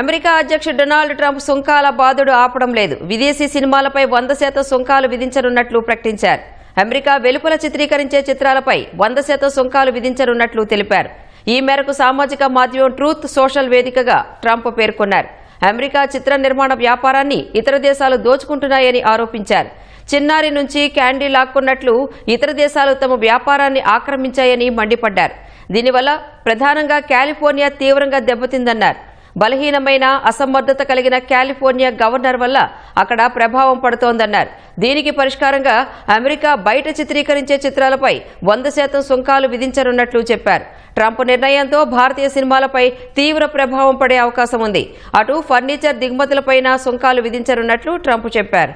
America అధ్యక్షుడు Donald Trump సుంకాల బాధుడు ఆపడం లేదు. విదేశీ సినిమాలపై వంద శాతం సుంకాలు విధించనున్నట్లు ప్రకటించారు. అమెరికా వెలుపల చిత్రీకరించే చిత్రాలపై వంద శాతం సుంకాలు విధించనున్నట్లు తెలిపారు. ఈ మేరకు సామాజిక మాధ్యమం ట్రూత్ సోషల్ వేదికగా ట్రంప్ పేర్కొన్నారు. అమెరికా చిత్ర నిర్మాణ వ్యాపారాన్ని ఇతర దేశాలు దోచుకుంటున్నాయని ఆరోపించారు. చిన్నారి నుంచి క్యాండీ లాక్కున్నట్లు ఇతర దేశాలు తమ వ్యాపారాన్ని ఆక్రమించాయని మండిపడ్డారు. దీనివల్ల ప్రధానంగా కాలిఫోర్నియా తీవ్రంగా దెబ్బతిందన్నారు. బలహీనమైన అసమర్థత కలిగిన కాలిఫోర్నియా గవర్నర్ వల్ల అక్కడ ప్రభావం పడుతోందన్నారు. దీనికి పరిష్కారంగా అమెరికా బయట చిత్రీకరించే చిత్రాలపై వంద శాతం సుంకాలు విధించనున్నట్లు చెప్పారు. ట్రంప్ నిర్ణయంతో భారతీయ సినిమాలపై తీవ్ర ప్రభావం పడే అవకాశం ఉంది. అటు ఫర్నిచర్ దిగుమతులపైన సుంకాలు విధించనున్నట్లు ట్రంప్ చెప్పారు.